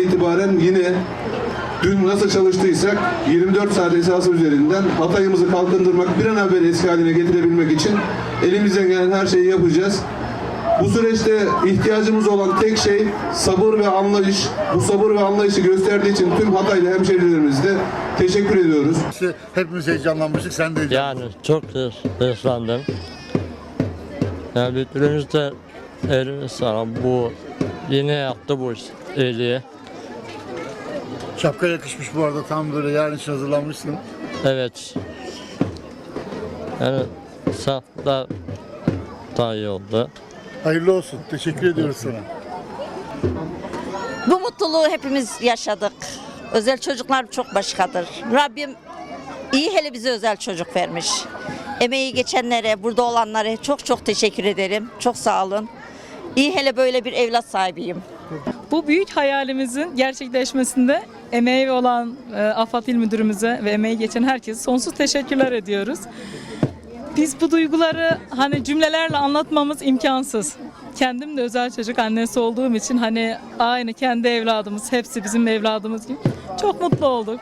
itibaren yine dün nasıl çalıştıysak 24 saat esası üzerinden Hatay'ımızı kalkındırmak, bir an evvel eski haline getirebilmek için elimizden gelen her şeyi yapacağız. Bu süreçte ihtiyacımız olan tek şey sabır ve anlayış. Bu sabır ve anlayışı gösterdiği için tüm Hataylı hemşehrilerimize teşekkür ediyoruz. İşte hepimiz heyecanlanmıştık. Sen de. Yani çok hırslandım. Yani bütünümüz de elini sana bu yine yaptı bu iyiliği. Şapka yakışmış bu arada. Tam böyle yarın için hazırlanmışsın. Evet. Yani safta daha iyi oldu. Hayırlı olsun. Teşekkür ediyoruz sana. Bu mutluluğu hepimiz yaşadık. Özel çocuklar çok başkadır. Rabbim iyi hele bize özel çocuk vermiş. Emeği geçenlere, burada olanlara çok çok teşekkür ederim. Çok sağ olun. İyi hele böyle bir evlat sahibiyim. Bu büyük hayalimizin gerçekleşmesinde emeği olan e, AFAD İl Müdürümüze ve emeği geçen herkese sonsuz teşekkürler ediyoruz. Biz bu duyguları hani cümlelerle anlatmamız imkansız. Kendim de özel çocuk annesi olduğum için hani aynı kendi evladımız, hepsi bizim evladımız gibi çok mutlu olduk.